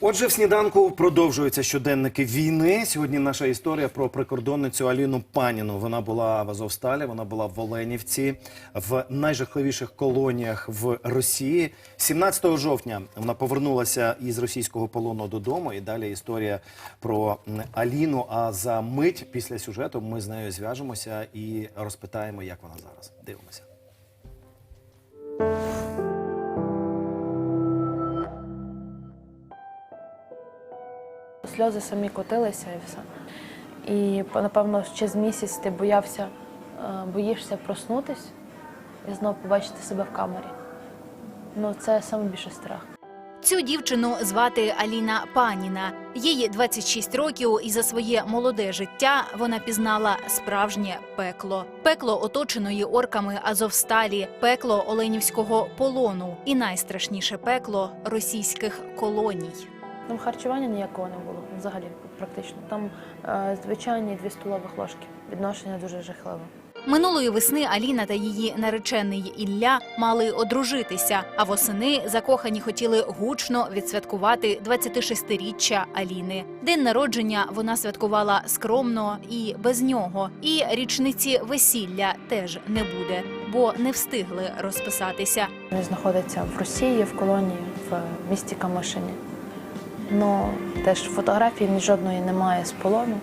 Отже, в сніданку продовжуються щоденники війни. Сьогодні наша історія про прикордонницю Аліну Паніну. Вона була в Азовсталі, вона була в Оленівці, в найжахливіших колоніях в Росії. 17 жовтня вона повернулася із російського полону додому. І далі історія про Аліну. А за мить після сюжету ми з нею зв'яжемося і розпитаємо, як вона зараз. Дивимося. Сльози самі котилися і все. І напевно ще з місяць ти боявся, е, боїшся проснутись і знову побачити себе в камері. Ну, це найбільший страх. Цю дівчину звати Аліна Паніна. Їй 26 років, і за своє молоде життя вона пізнала справжнє пекло. Пекло оточеної орками Азовсталі, пекло Оленівського полону і найстрашніше пекло російських колоній. Там харчування ніякого не було взагалі, практично. Там е, звичайні дві столових ложки. Відношення дуже жахливе. Минулої весни Аліна та її наречений Ілля мали одружитися, а восени закохані хотіли гучно відсвяткувати 26-річчя Аліни. День народження вона святкувала скромно і без нього. І річниці весілля теж не буде, бо не встигли розписатися. Він знаходиться в Росії, в колонії, в місті Камишині. Ну, теж фотографії ні жодної немає з полону.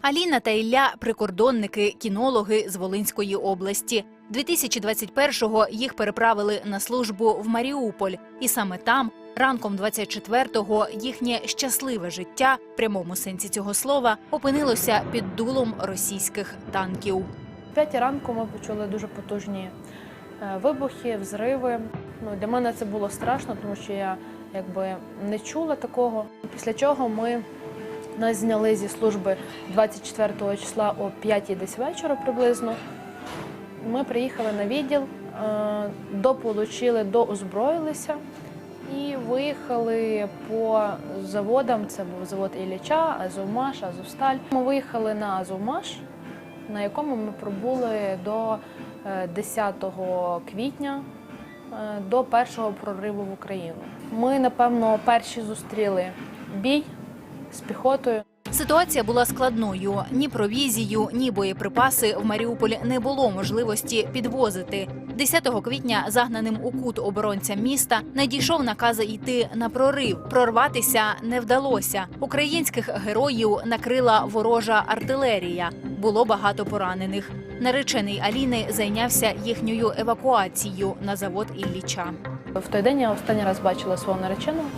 Аліна та Ілля прикордонники, кінологи з Волинської області. 2021-го їх переправили на службу в Маріуполь, і саме там, ранком 24-го, їхнє щасливе життя, в прямому сенсі цього слова, опинилося під дулом російських танків. В п'ятій ранку ми почули дуже потужні е, вибухи, взриви. Ну, для мене це було страшно, тому що я якби не чула такого. Після чого ми нас зняли зі служби 24 числа о 5 десь вечора приблизно. Ми приїхали на відділ, е, дополучили, доозброїлися і виїхали по заводам. Це був завод Ілліча, Азовмаш, Азовсталь. Ми виїхали на Азовмаш, на якому ми пробули до е, 10 квітня, е, до першого прориву в Україну. Ми, напевно, перші зустріли бій з піхотою. Ситуація була складною. Ні провізію, ні боєприпаси в Маріуполь не було можливості підвозити. 10 квітня загнаним у кут оборонцям міста надійшов наказ йти на прорив. Прорватися не вдалося. Українських героїв накрила ворожа артилерія. Було багато поранених. Наречений Аліни зайнявся їхньою евакуацією на завод Ілліча. В той день я останній раз бачила свого нареченого.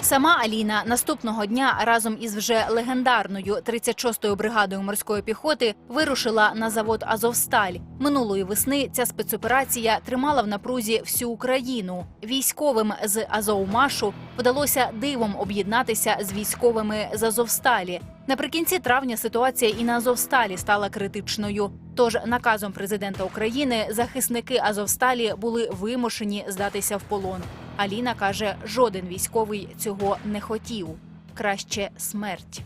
Сама Аліна наступного дня разом із вже легендарною 36-ю бригадою морської піхоти вирушила на завод Азовсталь. Минулої весни ця спецоперація тримала в напрузі всю Україну. Військовим з Азовмашу вдалося дивом об'єднатися з військовими з Азовсталі. Наприкінці травня ситуація і на Азовсталі стала критичною. Тож наказом президента України захисники Азовсталі були вимушені здатися в полон. Аліна каже, жоден військовий цього не хотів. Краще смерть.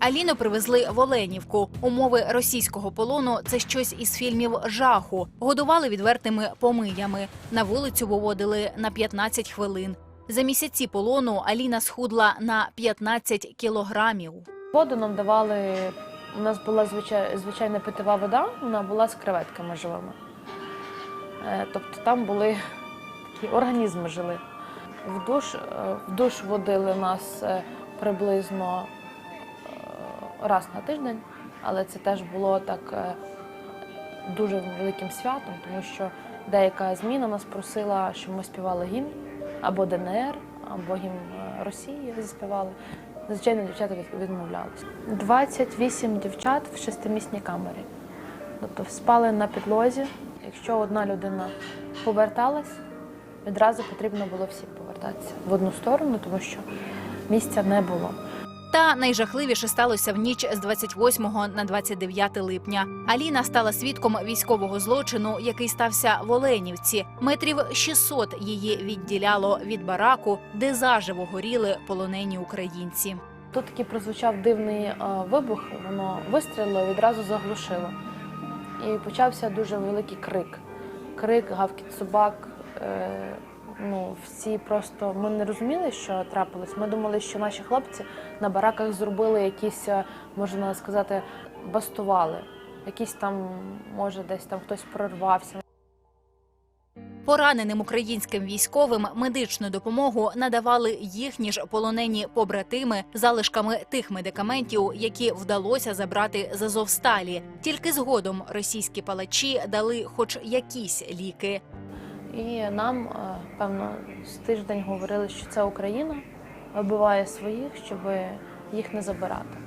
Аліну привезли в Оленівку. Умови російського полону це щось із фільмів жаху. Годували відвертими помиями. На вулицю виводили на 15 хвилин. За місяці полону Аліна схудла на 15 кілограмів. Воду нам давали. У нас була звичайна питова вода, вона була з креветками живими. Е, Тобто там були організми жили. В душ, в душ водили нас е, приблизно е, раз на тиждень, але це теж було так е, дуже великим святом, тому що деяка зміна нас просила, щоб ми співали гімн або ДНР, або гімн Росії заспівали. Звичайно, дівчата від- відмовлялися. 28 дівчат в шестимісній камері. Тобто спали на підлозі. Якщо одна людина поверталась, відразу потрібно було всім повертатися в одну сторону, тому що місця не було. Та найжахливіше сталося в ніч з 28 на 29 липня. Аліна стала свідком військового злочину, який стався в Оленівці. Метрів 600 її відділяло від бараку, де заживо горіли полонені українці. Тут такий прозвучав дивний е, вибух, воно вистрілило і відразу заглушило. І почався дуже великий крик. Крик, гавкіт собак. Е, ну, всі просто ми не розуміли, що трапилось. Ми думали, що наші хлопці на бараках зробили якісь, е, можна сказати, бастували. Якісь там, може, десь там хтось прорвався. Пораненим українським військовим медичну допомогу надавали їхні ж полонені побратими залишками тих медикаментів, які вдалося забрати з Азовсталі. Тільки згодом російські палачі дали хоч якісь ліки. І нам, е, певно, з тиждень говорили, що це Україна вбиває своїх, щоб їх не забирати.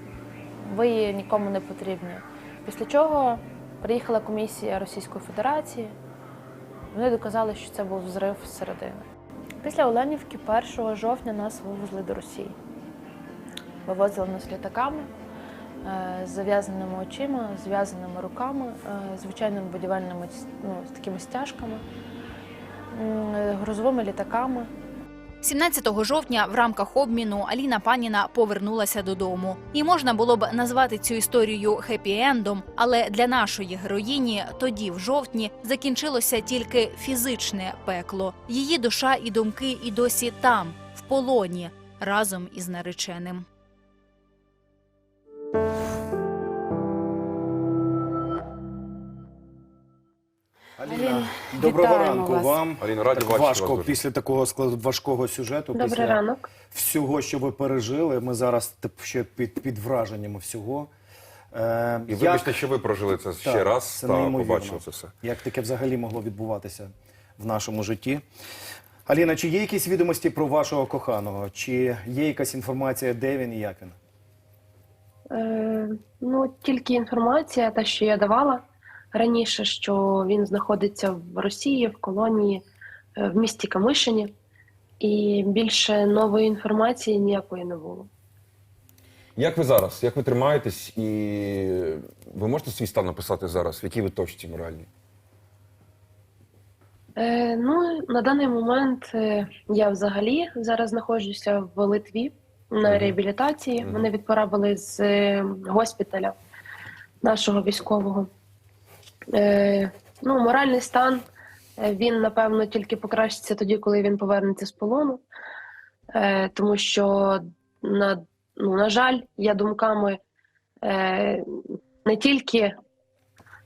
Ви нікому не потрібні. Після чого приїхала комісія Російської Федерації. Вони доказали, що це був взрив зсередини. Після Оленівки 1 жовтня нас вивезли до Росії. Вивозили нас літаками е, з зав'язаними очима, зв'язаними руками, е, звичайними будівельними ну, з такими стяжками грузовими літаками. 17 жовтня в рамках обміну Аліна Паніна повернулася додому. І можна було б назвати цю історію хеппі-ендом, але для нашої героїні тоді, в жовтні, закінчилося тільки фізичне пекло. Її душа і думки і досі там, в полоні, разом із нареченим. Аліна, доброго вітаємо ранку вас. вам. Аліна, раді Так бачити важко вас дуже. після такого складу важкого сюжету. Добрий після ранок. всього, що ви пережили. Ми зараз тип, ще під, під враженнями всього. Е, І вибачте, що ви прожили це ще Так, раз це та неймовірно. побачили це все. Як таке взагалі могло відбуватися в нашому житті? Аліна, чи є якісь відомості про вашого коханого? Чи є якась інформація, де він і як він? Е, ну, тільки інформація, та, що я давала раніше, що він знаходиться в Росії, в колонії, е, в місті Камишині, і більше нової інформації ніякої не було. Як ви зараз? Як ви тримаєтесь? І ви можете свій стан написати зараз? В якій ви точці моральній? Е, ну, на даний момент е, я взагалі зараз знаходжуся в Литві на реабілітації. Мене відправили з е, госпіталя нашого військового. Е, ну, моральний стан е, він, напевно, тільки покращиться тоді, коли він повернеться з полону. Е, тому що, на, ну, на жаль, я думками не тільки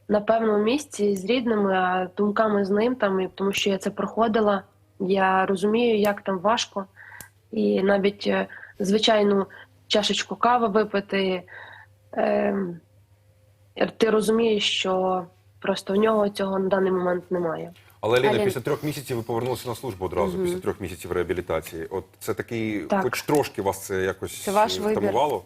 на певному місці з рідними, а думками з ним там, тому що я це проходила. Я розумію, як там важко, і навіть звичайну чашечку кави випити. Е, ти розумієш, що просто в нього цього на даний момент немає. Але Алін- після трьох місяців ви повернулися на службу одразу, після трьох місяців реабілітації. От це такий, Так. хоч трошки вас це якось Це ваш е, вибір. втамувало?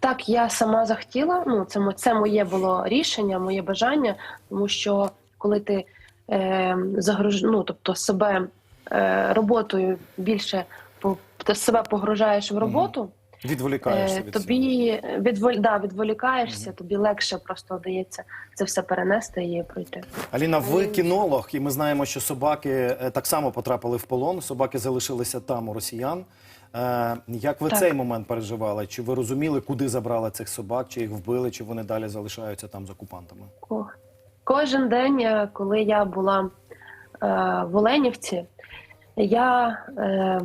Так, я сама захотіла. Ну, це, мо- це моє було рішення, моє бажання, тому що коли ти е, загруж... ну, тобто себе е, роботою більше по... ти себе погружаєш в роботу, Відволікаєшся е, від тобі відволь... да, відволікаєшся, тобі легше просто вдається це все перенести і пройти. Аліна, ви кінолог, і ми знаємо, що собаки е, так само потрапили в полон. Собаки залишилися там у росіян. Е, Як ви Так. цей момент переживали? Чи ви розуміли, куди забрали цих собак, чи їх вбили, чи вони далі залишаються там з окупантами? Ко- Кожен день, е, коли я була е, в Оленівці, я е,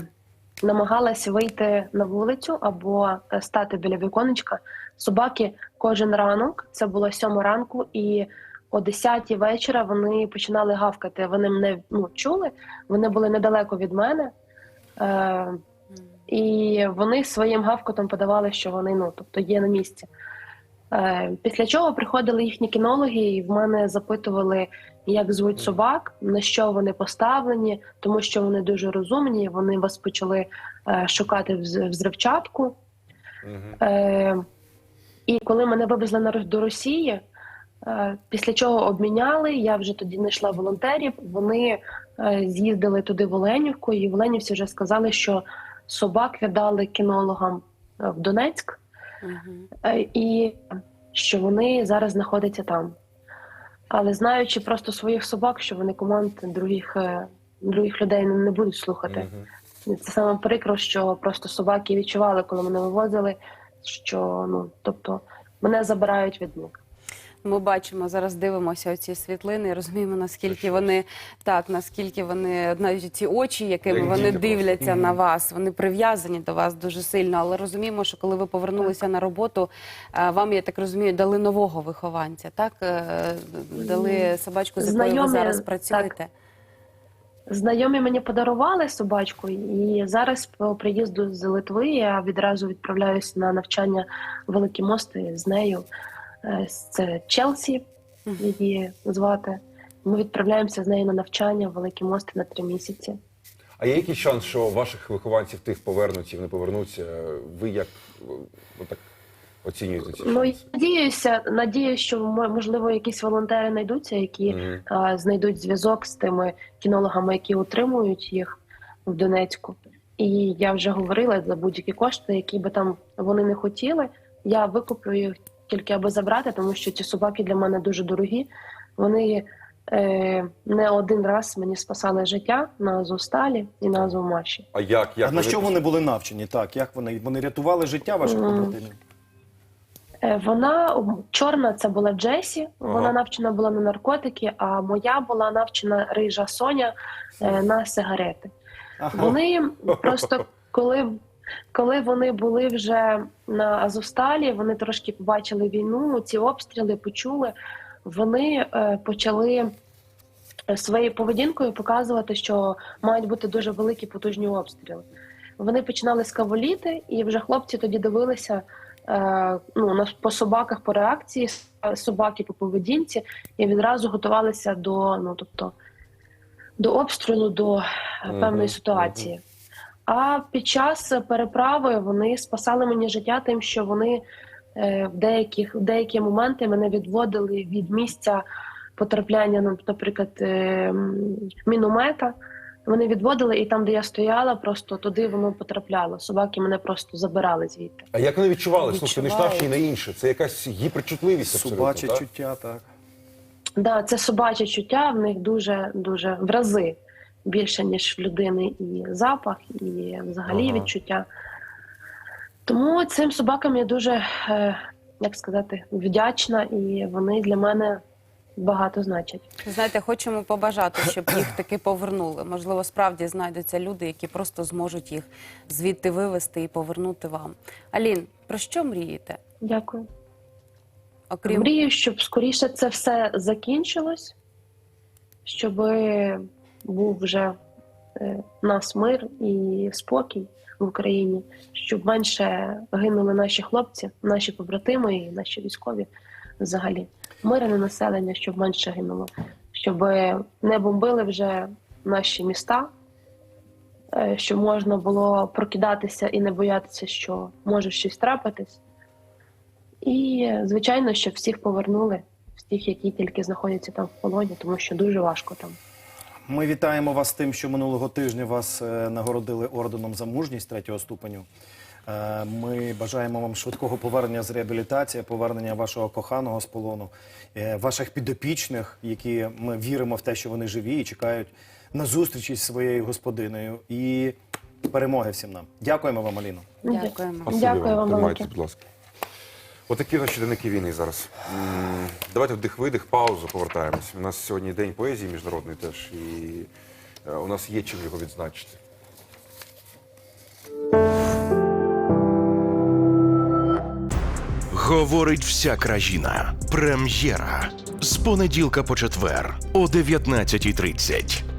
намагалася вийти на вулицю або е, стати біля віконечка. Собаки кожен ранок, це було сьома ранку, і о 10 вечора вони починали гавкати. Вони мене ну, чули, вони були недалеко від мене. Е, і вони своїм гавкотом подавали, що вони ну, тобто є на місці. Е, Після чого приходили їхні кінологи, і в мене запитували, як звуть собак, на що вони поставлені, тому що вони дуже розумні. Вони вас почали е, шукати вз- взривчатку. Е, і коли мене вивезли до Росії, після чого обміняли, я вже тоді знайшла волонтерів. Вони з'їздили туди в Оленівку, і в Оленівці вже сказали, що собак віддали кінологам в Донецьк, е, і що вони зараз знаходяться там. Але знаючи просто своїх собак, що вони команд других, е, других людей не, будуть слухати. Це саме прикро, що просто собаки відчували, коли мене вивозили, що ну тобто мене забирають від них. Ми бачимо зараз, дивимося оці світлини, і розуміємо, наскільки вони так, наскільки вони навіть ці очі, якими вони дивляться на вас, вони прив'язані до вас дуже сильно. Але розуміємо, що коли ви повернулися на роботу, е, вам я так розумію, дали нового вихованця. Так Е, дали собачку, з якою ви зараз так. працюєте. Знайомі мені подарували собачку, і зараз по приїзду з Литви я відразу відправляюся на навчання в Великі Мости з нею. Це Челсі, її звати. Ми відправляємося з нею на навчання в Великі Мости на три місяці. А є якийсь шанс, що ваших вихованців тих повернуться і вони повернуться? Ви як отак оцінюєте ці Ну шанси? надіюся, надіюся, що мо- можливо якісь волонтери знайдуться, які Мгм. а, знайдуть зв'язок з тими кінологами, які утримують їх в Донецьку. І я вже говорила за будь-які кошти, які би там вони не хотіли. Я викуплю їх тільки аби забрати, тому що ці собаки для мене дуже дорогі. Вони е, не один раз мені спасали життя на Азовсталі і на Азовмаші. А як? як а на що вони були навчені? Так, як вони? Вони рятували життя ваших Мгм. побратимів? Е, Вона чорна, це була Джесі. Ага. Вона навчена була на наркотики, а моя була навчена рижа Соня е, на сигарети. Ага. Вони просто коли, коли вони були вже на Азовсталі, вони трошки побачили війну, ці обстріли почули. Вони е, почали е, своєю поведінкою показувати, що мають бути дуже великі потужні обстріли. Вони починали скаволіти, і вже хлопці тоді дивилися е, ну, по собаках, по реакції собаки по поведінці, і відразу готувалися до, ну, тобто, до обстрілу, до е, Мгм, певної ситуації. А під час переправи вони спасали мені життя тим, що вони е, в деяких в деякі моменти мене відводили від місця потрапляння, ну, наприклад, е, міномета. Вони відводили, і там, де я стояла, просто туди воно потрапляло. Собаки мене просто забирали звідти. А як вони відчували? Слухайте, не Відчувають. навчені на інше. Це якась гіперчутливість абсолютно, Собаче так? чуття, так. Да, це собаче чуття, в них дуже дуже в рази більше, ніж в людини, і запах, і взагалі Ага. відчуття. Тому цим собакам я дуже, е, як сказати, вдячна, і вони для мене багато значать. Знаєте, хочемо побажати, щоб їх таки повернули. Можливо, справді знайдуться люди, які просто зможуть їх звідти вивезти і повернути вам. Алін, про що мрієте? Дякую. Окрім Мрію, щоб скоріше це все закінчилось, щоб був вже е, у нас мир і спокій в Україні, щоб менше гинули наші хлопці, наші побратими і наші військові взагалі. Мирне населення, щоб менше гинуло, щоб не бомбили вже наші міста, е, щоб можна було прокидатися і не боятися, що може щось трапитись. І, звичайно, щоб всіх повернули, всіх, які тільки знаходяться там в полоні, тому що дуже важко там. Ми вітаємо вас тим, що минулого тижня вас е, нагородили орденом за мужність третього ступеню. Е, Ми бажаємо вам швидкого повернення з реабілітації, повернення вашого коханого з полону, е, ваших підопічних, які ми віримо в те, що вони живі і чекають на зустріч із своєю господиною. І перемоги всім нам. Дякуємо вам, Аліно. Дякуємо. Спасибі Дякую вам Тримайте, велике. будь ласка. Отакі наші щоденники війни зараз. Давайте вдих-видих, паузу повертаємось. У нас сьогодні день поезії міжнародний теж, і е, у нас є чим його відзначити. Говорить вся країна. Прем'єра з понеділка по четвер о 19.30.